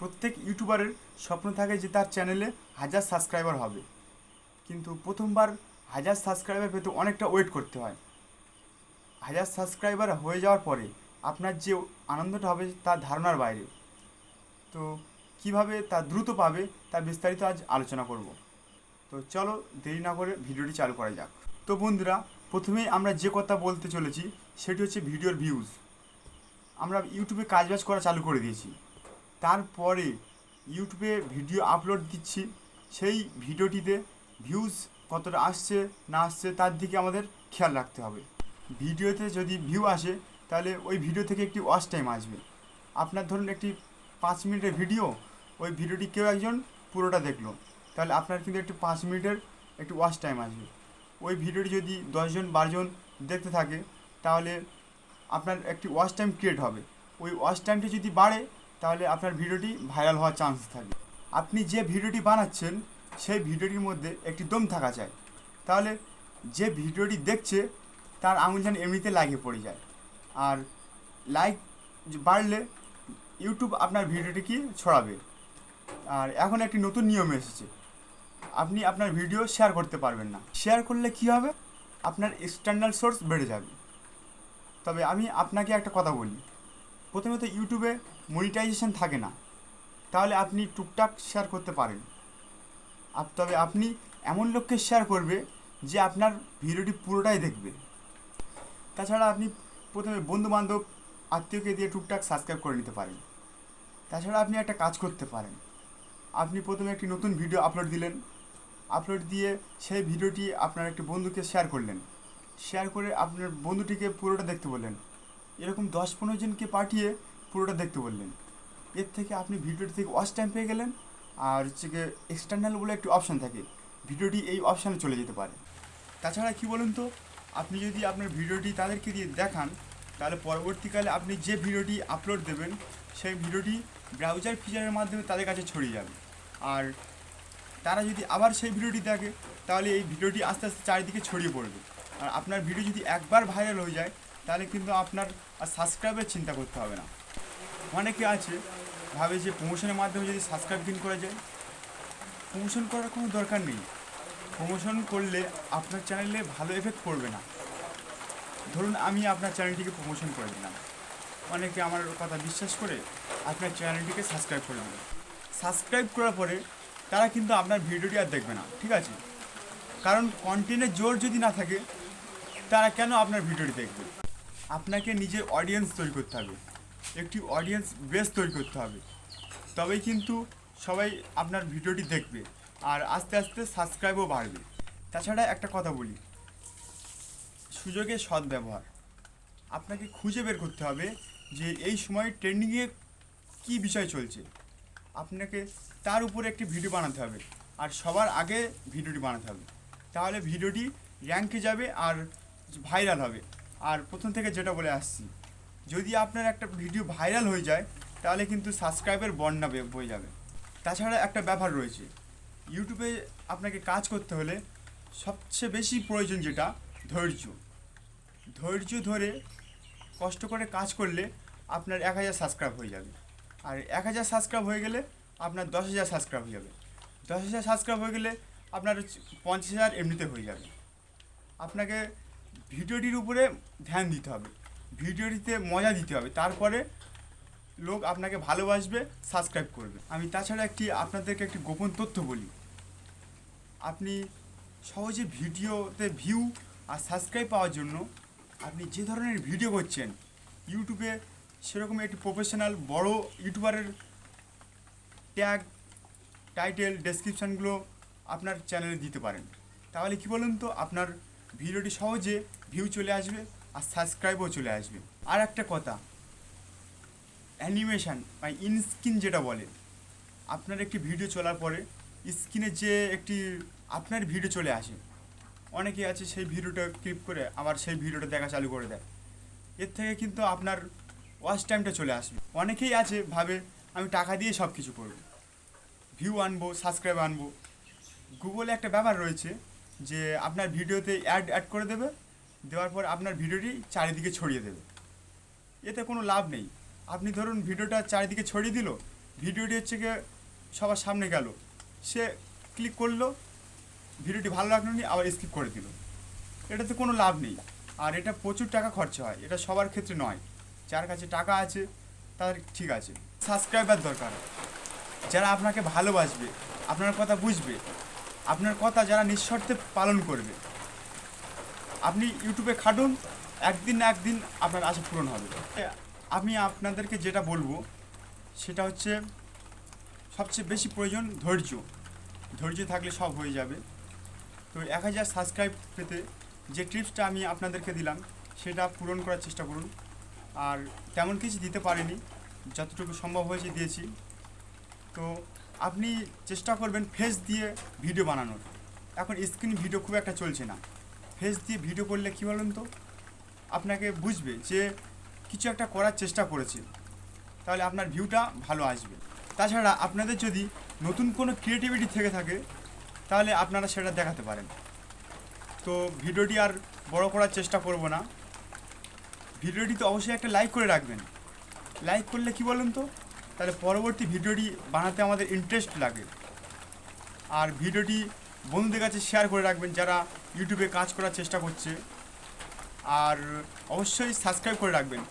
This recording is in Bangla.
প্রত্যেক ইউটিউবারের স্বপ্ন থাকে যে তার চ্যানেলে হাজার সাবস্ক্রাইবার হবে। কিন্তু প্রথমবার হাজার সাবস্ক্রাইবার পেতে অনেকটা ওয়েট করতে হয়। হাজার সাবস্ক্রাইবার হয়ে যাওয়ার পরে আপনার যে আনন্দটা হবে তার ধারণার বাইরে। তো কীভাবে তা দ্রুত পাবে তা বিস্তারিত আজ আলোচনা করব। তো চলো দেরি না করে ভিডিওটি চালু করা যাক। তো বন্ধুরা, প্রথমেই আমরা যে কথা বলতে চলেছি সেটি হচ্ছে ভিডিওর ভিউজ আমরা ইউটিউবে কাজবাজ করা চালু করে দিয়েছি। তারপরে ইউটিউবে ভিডিও আপলোড দিচ্ছি। সেই ভিডিওটিতে ভিউজ কতটা আসছে, না আসছে, তার দিকে আমাদের খেয়াল রাখতে হবে। ভিডিওতে যদি ভিউ আসে, তাহলে ওই ভিডিও থেকে একটি ওয়াচ টাইম আসবে। আপনার ধরুন একটি পাঁচ মিনিটের ভিডিও ওই ভিডিওটি কেউ একজন পুরোটা দেখল। তাহলে আপনার কিন্তু একটি পাঁচ মিনিটের একটি ওয়াচ টাইম আসবে। ওই ভিডিওটি যদি দশজন, বারোজন দেখতে থাকে, তাহলে আপনার একটি ওয়াচ টাইম ক্রিয়েট হবে। ওই ওয়াচ টাইমটি যদি বাড়ে তাহলে আপনার ভিডিওটি ভাইরাল হওয়ার চান্স থাকে। আপনি যে ভিডিওটি বানাচ্ছেন, সেই ভিডিওটির মধ্যে একটি দম থাকা চাই তাহলে যে ভিডিওটি দেখছে, তার আঙুল যেন এমনিতে লাগিয়ে পড়ে যায়। আর লাইক বাড়লে ইউটিউব আপনার ভিডিওটিকে ছড়াবে। আর এখন একটি নতুন নিয়ম এসেছে। আপনি আপনার ভিডিও শেয়ার করতে পারবেন না। শেয়ার করলে কি হবে? আপনার এক্সটার্নাল সোর্স বেড়ে যাবে। তবে আমি আপনাকে একটা কথা বলি। প্রথমত ইউটিউবে মনিটাইজেশন থাকে না। তাহলে আপনি টুকটাক শেয়ার করতে পারেন। তবে আপনি এমন লোককে শেয়ার করবে যে আপনার ভিডিওটি পুরোটাই দেখবে। তাছাড়া আপনি প্রথমে বন্ধু বান্ধব আত্মীয়কে দিয়ে টুকটাক সাবস্ক্রাইব করে নিতে পারেন। তাছাড়া আপনি একটা কাজ করতে পারেন। আপনি প্রথমে একটি নতুন ভিডিও আপলোড দিলেন। আপলোড দিয়ে সেই ভিডিওটি আপনার একটি বন্ধুকে শেয়ার করলেন। শেয়ার করে আপনার বন্ধুটিকে পুরোটা দেখতে বললেন। এরকম দশ পনেরো জনকে পাঠিয়ে পুরোটা দেখতে বললেন। এর থেকে আপনি ভিডিওটি থেকে ওয়াচ টাইম পেয়ে গেলেন। আর হচ্ছে গিয়ে এক্সটার্নাল বলে একটি অপশান থাকে। ভিডিওটি এই অপশানে চলে যেতে পারে। তাছাড়া কি বলুন তো, আপনি যদি আপনার ভিডিওটি তাদেরকে দিয়ে দেখান, তাহলে পরবর্তীকালে আপনি যে ভিডিওটি আপলোড দেবেন, সেই ভিডিওটি ব্রাউজার ফিচারের মাধ্যমে তাদের কাছে ছড়িয়ে যাবে। আর তারা যদি আবার সেই ভিডিওটি দেখে, তাহলে এই ভিডিওটি আস্তে আস্তে চারিদিকে ছড়িয়ে পড়বে। আর আপনার ভিডিও যদি একবার ভাইরাল হয়ে যায় তাহলে কিন্তু আপনার আর সাবস্ক্রাইবের চিন্তা করতে হবে না। অনেকে আছে, ভাবে যে প্রমোশনের মাধ্যমে যদি সাবস্ক্রাইব দিন করা যায়। প্রমোশন করার কোনো দরকার নেই। প্রমোশন করলে আপনার চ্যানেলে ভালো এফেক্ট পড়বে না। ধরুন আমি আপনার চ্যানেলটিকে প্রমোশন করে দিলাম। অনেকে আমার কথা বিশ্বাস করে আপনার চ্যানেলটিকে সাবস্ক্রাইব করে দিল। সাবস্ক্রাইব করার পরে তারা কিন্তু আপনার ভিডিওটি আর দেখবে না, ঠিক আছে? কারণ কন্টেন্টের জোর যদি না থাকে, তারা কেন আপনার ভিডিওটি দেখবে? আপনাকে নিজের অডিয়েন্স তৈরি করতে হবে। একটি অডিয়েন্স বেস তৈরি করতে হবে। তবেই কিন্তু সবাই আপনার ভিডিওটি দেখবে আর আস্তে আস্তে সাবস্ক্রাইবও বাড়বে। তাছাড়া একটা কথা বলি। সুযোগের সদ্ব্যবহার আপনাকে খুঁজে বের করতে হবে যে এই সময় ট্রেন্ডিংয়ে কী বিষয় চলছে। আপনাকে তার উপরে একটি ভিডিও বানাতে হবে আর সবার আগে ভিডিওটি বানাতে হবে। তাহলে ভিডিওটি র্যাঙ্কে যাবে আর ভাইরাল হবে। আর প্রথম থেকে যেটা বলে আসছি, যদি আপনার একটা ভিডিও ভাইরাল হয়ে যায়, তাহলে কিন্তু সাবস্ক্রাইবের বন্যা বয়ে যাবে। তাছাড়া একটা ব্যাপার রয়েছে, ইউটিউবে আপনাকে কাজ করতে হলে সবচেয়ে বেশি প্রয়োজন যেটা, ধৈর্য। ধৈর্য ধরে কষ্ট করে কাজ করলে আপনার এক হাজার সাবস্ক্রাইব হয়ে যাবে। আর এক হাজার সাবস্ক্রাইব হয়ে গেলে আপনার দশ হাজার সাবস্ক্রাইব হয়ে যাবে। দশ হাজার সাবস্ক্রাইব হয়ে গেলে আপনার পঞ্চাশ হাজার এমনিতে হয়ে যাবে। আপনাকে ভিডিওটির উপরে ধ্যান দিতে হবে। ভিডিওটিতে মজা দিতে হবে। তারপরে লোক আপনাকে ভালোবাসবে, সাবস্ক্রাইব করবে। আমি তাছাড়া একটি আপনাদেরকে একটি গোপন তথ্য বলি। আপনি সহজে ভিডিওতে ভিউ আর সাবস্ক্রাইব পাওয়ার জন্য আপনি যে ধরনের ভিডিও করছেন ইউটিউবে সেরকম একটি প্রফেশনাল বড় ইউটিউবারের ট্যাগ টাইটেল ডেসক্রিপশানগুলো আপনার চ্যানেলে দিতে পারেন। তাহলে কি বলুন তো, আপনার ভিডিওটি সহজে ভিউ চলে আসবে আর সাবস্ক্রাইবও চলে আসবে। আর একটা কথা অ্যানিমেশান বা ইনস্ক্রিন যেটা বলে, আপনার একটি ভিডিও চলার পরে স্ক্রিনে যে একটি আপনার ভিডিও চলে আসে অনেকে আছে সেই ভিডিওটা ক্লিপ করে আবার সেই ভিডিওটা দেখা চালু করে দেয়। এর থেকে কিন্তু আপনার ওয়াচ টাইমটা চলে আসবে। অনেকেই আছে ভাবে, আমি টাকা দিয়ে সব কিছু করব ভিউ আনব সাবস্ক্রাইব আনব। গুগলে একটা ব্যাপার রয়েছে যে আপনার ভিডিওতে অ্যাড অ্যাড করে দেবে, দেওয়ার পর আপনার ভিডিওটি চারিদিকে ছড়িয়ে দেবে। এতে কোনো লাভ নেই। আপনি ধরুন ভিডিওটা চারিদিকে ছড়িয়ে দিল, ভিডিওটি হচ্ছে গিয়ে সবার সামনে গেল। সে ক্লিক করল, ভিডিওটি ভালো লাগল নি, আবার স্কিপ করে দিল। এটাতে কোনো লাভ নেই। আর এটা প্রচুর টাকা খরচা হয়, এটা সবার ক্ষেত্রে নয়। যার কাছে টাকা আছে তাদের ঠিক আছে। সাবস্ক্রাইবার দরকার। যারা আপনাকে ভালোবাসবে, আপনার কথা বুঝবে আপনার কথা যারা নিঃস্বার্থে পালন করবে, আপনি ইউটিউবে খাটুন, একদিন না একদিন আপনার আশা পূরণ হবে। আমি আপনাদেরকে যেটা বলব, সেটা হচ্ছে সবচেয়ে বেশি প্রয়োজন ধৈর্য। ধৈর্য থাকলে সব হয়ে যাবে। তো এক হাজার সাবস্ক্রাইব পেতে যে টিপসটা আমি আপনাদেরকে দিলাম, সেটা পূরণ করার চেষ্টা করুন। আর তেমন কিছু দিতে পারিনি, যতটুকু সম্ভব হয়েছে দিয়েছি। তো আপনি চেষ্টা করবেন ফেস দিয়ে ভিডিও বানানোর। এখন স্ক্রিন ভিডিও খুব একটা চলছে না। ফেস দিয়ে ভিডিও করলে কী বলুন তো? আপনাকে বুঝবে যে কিছু একটা করার চেষ্টা করেছে। তাহলে আপনার ভিউটা ভালো আসবে। তাছাড়া আপনাদের যদি নতুন কোনো ক্রিয়েটিভিটি থেকে থাকে, তাহলে আপনারা সেটা দেখাতে পারেন। তো ভিডিওটি আর বড় করার চেষ্টা করব না। ভিডিওটিতে অবশ্যই একটা লাইক করে রাখবেন। লাইক করলে কি বলুন তো? তাহলে পরবর্তী ভিডিওটি বানাতে আমাদের ইন্টারেস্ট লাগে। আর ভিডিওটি বন্ধুদের কাছে শেয়ার করে রাখবেন যারা ইউটিউবে কাজ করার চেষ্টা করছে। আর অবশ্যই সাবস্ক্রাইব করে রাখবেন।